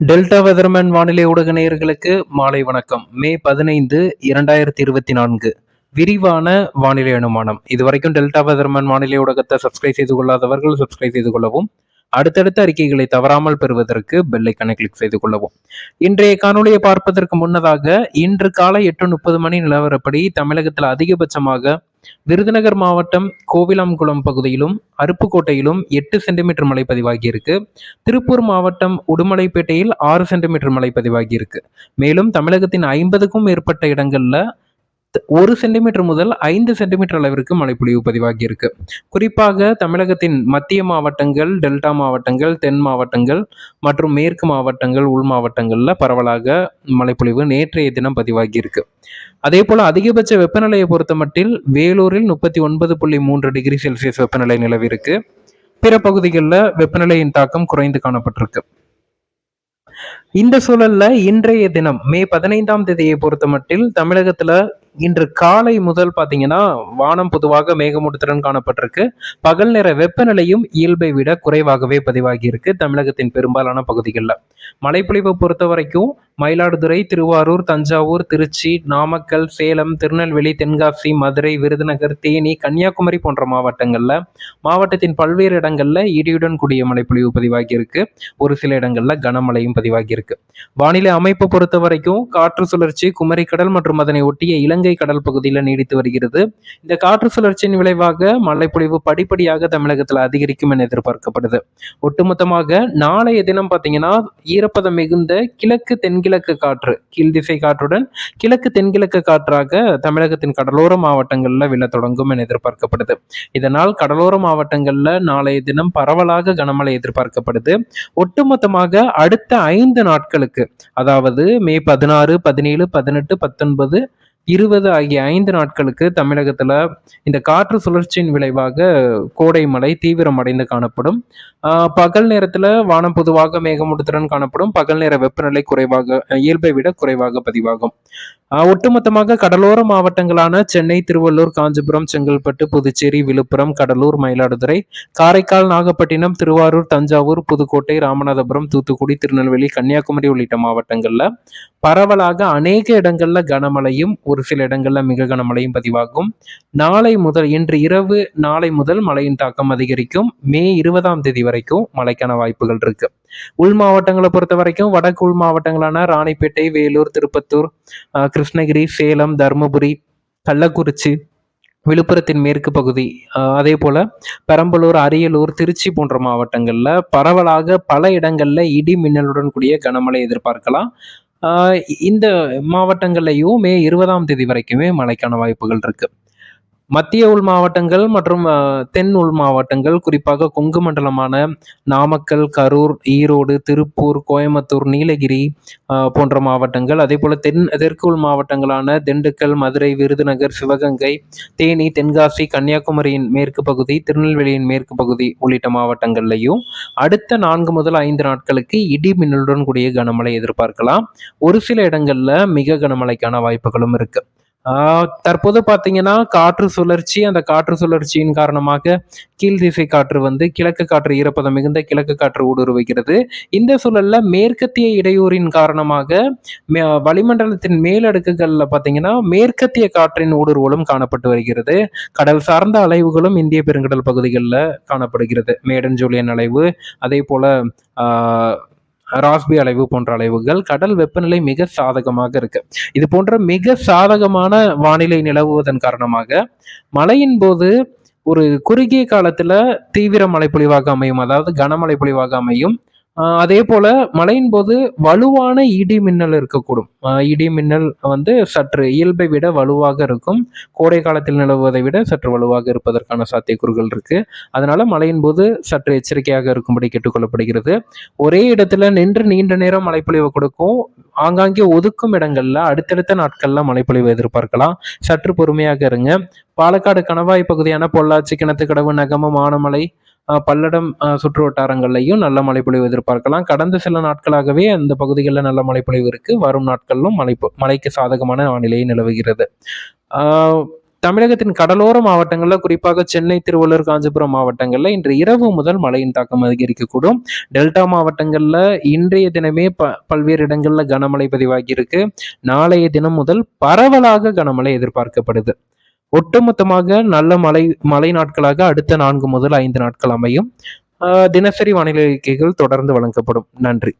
Delta weatherman வானிலை ஊடக நேயர்களுக்கு மாலை வணக்கம். மே பதினைந்து இரண்டாயிரத்தி இருபத்தி நான்கு. விரிவான வானிலை அனுமானம். இதுவரைக்கும் டெல்டா வெதர்மேன் வானிலை ஊடகத்தை சப்ஸ்கிரைப் செய்து கொள்ளாதவர்கள் சப்ஸ்கிரைப் செய்து கொள்ளவும் அடுத்தடுத்த அறிக்கைகளை தவறாமல் பெறுவதற்கு பெல்லைக்கனை கிளிக் செய்து கொள்ளவும். இன்றைய காணொலியை பார்ப்பதற்கு முன்னதாக இன்று காலை எட்டு முப்பது மணி நிலவரப்படி தமிழகத்தில் அதிகபட்சமாக விருதுநகர் மாவட்டம் கோவிலாம்குளம் பகுதியிலும் அருப்புக்கோட்டையிலும் எட்டு சென்டிமீட்டர் மழை பதிவாகியிருக்கு. திருப்பூர் மாவட்டம் உடுமலைப்பேட்டையில் ஆறு சென்டிமீட்டர் மழை பதிவாகியிருக்கு. மேலும் தமிழகத்தின் ஐம்பதுக்கும் மேற்பட்ட இடங்கள்ல ஒரு சென்டிமீட்டர் முதல் ஐந்து சென்டிமீட்டர் அளவிற்கு மழைப்பொழிவு பதிவாகியிருக்கு. குறிப்பாக தமிழகத்தின் மத்திய மாவட்டங்கள் டெல்டா மாவட்டங்கள் தென் மாவட்டங்கள் மற்றும் மேற்கு மாவட்டங்கள் உள் மாவட்டங்களில் பரவலாக மழைப்பொழிவு நேற்றைய தினம் பதிவாகியிருக்கு. அதே போல அதிகபட்ச வெப்பநிலையை பொறுத்த மட்டில் வேலூரில் முப்பத்தி ஒன்பது புள்ளி மூன்று டிகிரி செல்சியஸ் வெப்பநிலை நிலவிருக்கு பிற பகுதிகளில் வெப்பநிலையின் தாக்கம் குறைந்து காணப்பட்டிருக்கு. இந்த சூழல்ல இன்றைய தினம் மே பதினைந்தாம் தேதியை பொறுத்த மட்டில் தமிழகத்துல இன்று காலை முதல் பார்த்தீங்கன்னா வானம் பொதுவாக மேகமூட்டத்துடன் காணப்பட்டிருக்கு. பகல் நேர வெப்பநிலையும் இயல்பை விட குறைவாகவே பதிவாகி இருக்கு தமிழகத்தின் பெரும்பாலான பகுதிகளில். மழைப்பொழிவை பொறுத்த வரைக்கும் மயிலாடுதுறை திருவாரூர் தஞ்சாவூர் திருச்சி நாமக்கல் சேலம் திருநெல்வேலி தென்காசி மதுரை விருதுநகர் தேனி கன்னியாகுமரி போன்ற மாவட்டங்களில் மாவட்டத்தின் பல்வேறு இடங்களில் இடியுடன் கூடிய மழைப்பொழிவு பதிவாகியிருக்கு. ஒரு சில இடங்களில் கனமழையும் பதிவாகியிருக்கு. வானிலை அமைப்பு பொறுத்த வரைக்கும் காற்று சுழற்சி குமரிக்கடல் மற்றும் அதனை ஒட்டிய இலங்கை கடல் பகுதியில் நீடித்து வருகிறது. இந்த காற்று சுழற்சியின் விளைவாக மழைப்பொழிவு படிப்படியாக தமிழகத்தில் அதிகரிக்கும் என எதிர்பார்க்கப்படுது. ஒட்டுமொத்தமாக நாளைய தினம் பார்த்தீங்கன்னா ஈரப்பதம் மிகுந்த கிழக்கு தென் தென்கிழக்கு காற்று கீழ்திசை காற்றுடன் கிழக்கு தென்கிழக்கு காற்றாக தமிழகத்தின் கடலோர மாவட்டங்களில் விழ தொடங்கும் என எதிர்பார்க்கப்படுது. இதனால் கடலோர மாவட்டங்களில் நாளைய தினம் பரவலாக கனமழை எதிர்பார்க்கப்படுது. ஒட்டுமொத்தமாக அடுத்த ஐந்து நாட்களுக்கு அதாவது மே பதினாறு பதினேழு பதினெட்டு பத்தொன்பது இருபது ஆகிய ஐந்து நாட்களுக்கு தமிழகத்தில் இந்த காற்று சுழற்சியின் விளைவாக கோடை மழை தீவிரமடைந்து காணப்படும். பகல் நேரத்தில் வானம் பொதுவாக மேகமூட்டத்துடன் காணப்படும். பகல் நேர வெப்பநிலை குறைவாக இயல்பை விட குறைவாக பதிவாகும். ஒட்டுமொத்தமாக கடலோர மாவட்டங்களான சென்னை திருவள்ளூர் காஞ்சிபுரம் செங்கல்பட்டு புதுச்சேரி விழுப்புரம் கடலூர் மயிலாடுதுறை காரைக்கால் நாகப்பட்டினம் திருவாரூர் தஞ்சாவூர் புதுக்கோட்டை ராமநாதபுரம் தூத்துக்குடி திருநெல்வேலி கன்னியாகுமரி உள்ளிட்ட மாவட்டங்கள்ல பரவலாக அநேக இடங்கள்ல கனமழையும் ஒரு சில இடங்களில் மிக கனமழையும் பதிவாகும். நாளை முதல் இன்று இரவு நாளை முதல் மழையின் தாக்கம் அதிகரிக்கும். மே இருபதாம் தேதி வரைக்கும் மழைக்கான வாய்ப்புகள் இருக்கு. உள் மாவட்டங்களை பொறுத்த வரைக்கும் வடக்கு உள் மாவட்டங்களான ராணிப்பேட்டை வேலூர் திருப்பத்தூர் கிருஷ்ணகிரி சேலம் தருமபுரி கள்ளக்குறிச்சி விழுப்புரத்தின் மேற்கு பகுதி அதே போல் பெரம்பலூர் அரியலூர் திருச்சி போன்ற மாவட்டங்களில் பரவலாக பல இடங்களில் இடி மின்னலுடன் கூடிய கனமழை எதிர்பார்க்கலாம். இந்த மாவட்டங்கள்லையும் மே இருபதாம் தேதி வரைக்குமே மழைக்கான வாய்ப்புகள் இருக்கு. மத்திய உள் மாவட்டங்கள் மற்றும் தென் உள் மாவட்டங்கள் குறிப்பாக கொங்கு மண்டலமான நாமக்கல் கரூர் ஈரோடு திருப்பூர் கோயம்புத்தூர் நீலகிரி போன்ற மாவட்டங்கள். அதே போல தென் தெற்கு உள் மாவட்டங்களான திண்டுக்கல் மதுரை விருதுநகர் சிவகங்கை தேனி தென்காசி கன்னியாகுமரியின் மேற்கு பகுதி திருநெல்வேலியின் மேற்கு பகுதி உள்ளிட்ட மாவட்டங்கள்லையும் அடுத்த நான்கு முதல் ஐந்து நாட்களுக்கு இடி மின்னலுடன் கூடிய கனமழை எதிர்பார்க்கலாம். ஒரு சில இடங்களில் மிக கனமழைக்கான வாய்ப்புகளும் இருக்குது தற்போது பார்த்தீங்கன்னா காற்று சுழற்சி அந்த காற்று சுழற்சியின் காரணமாக கீழ் திசை காற்று வந்து கிழக்கு காற்று ஈரப்பதம் மிகுந்த கிழக்கு காற்று ஊடுருவுகிறது. இந்த சூழல்ல மேற்கத்திய இடையூறின் காரணமாக வளிமண்டலத்தின் மேலடுக்குகளில் பார்த்தீங்கன்னா மேற்கத்திய காற்றின் ஊடுருவலும் காணப்பட்டு வருகிறது. கடல் சார்ந்த அலைவுகளும் இந்திய பெருங்கடல் பகுதிகளில் காணப்படுகிறது. மேடன் ஜூலியன் அலைவு அதே போல ராஸ்பி அலைவு போன்ற அலைவுகள் கடல் வெப்பநிலை மிக சாதகமாக இருக்கு. இது போன்ற மிக சாதகமான வானிலை நிலவுவதன் காரணமாக மழையின் போது ஒரு குறுகிய காலத்துல தீவிர மழை பொழிவாக அமையும் அதாவது கனமழை பொழிவாக அமையும். அதே போல மழையின் போது வலுவான இடி மின்னல் இருக்கக்கூடும். இடி மின்னல் வந்து சற்று இயல்பை விட வலுவாக இருக்கும். கோடை காலத்தில் நிலவுவதை விட சற்று வலுவாக இருப்பதற்கான சாத்தியக்கூறுகள் இருக்கு. அதனால மழையின் போது சற்று எச்சரிக்கையாக இருக்கும்படி கேட்டுக்கொள்ளப்படுகிறது. ஒரே இடத்துல நின்று நீண்ட நேரம் மழைப்பொழிவு கொடுக்கும். ஆங்காங்கே ஒதுக்கும் இடங்கள்ல அடுத்தடுத்த நாட்கள்ல மழைப்பொழிவு எதிர்பார்க்கலாம். சற்று பொறுமையாக இருங்க. பாலக்காடு கணவாய் பகுதியான பொள்ளாச்சி கிணத்துக்கடவு நகமம் ஆனமலை பல்லடம் சுற்று வட்டாரங்கள்லையும் நல்ல மழைப்பொழிவு எதிர்பார்க்கலாம். கடந்த சில நாட்களாகவே அந்த பகுதிகளில் நல்ல மழைப்பொழிவு இருக்கு. வரும் நாட்களிலும் மழை மழைக்கு சாதகமான வானிலையை நிலவுகிறது. தமிழகத்தின் கடலோர மாவட்டங்களில் குறிப்பாக சென்னை திருவள்ளூர் காஞ்சிபுரம் மாவட்டங்களில் இன்று இரவு முதல் மழையின் தாக்கம் அதிகரிக்கக்கூடும். டெல்டா மாவட்டங்களில் இன்றைய தினமே ப பல்வேறு இடங்களில் கனமழை பதிவாகியிருக்கு நாளைய தினம் முதல் பரவலாக கனமழை எதிர்பார்க்கப்படுது. ஒட்டுமொத்தமாக நல்ல மழை மழை நாட்களாக அடுத்த நான்கு முதல் ஐந்து நாட்கள் அமையும். தினசரி வானிலை அறிக்கைகள் தொடர்ந்து வழங்கப்படும். நன்றி.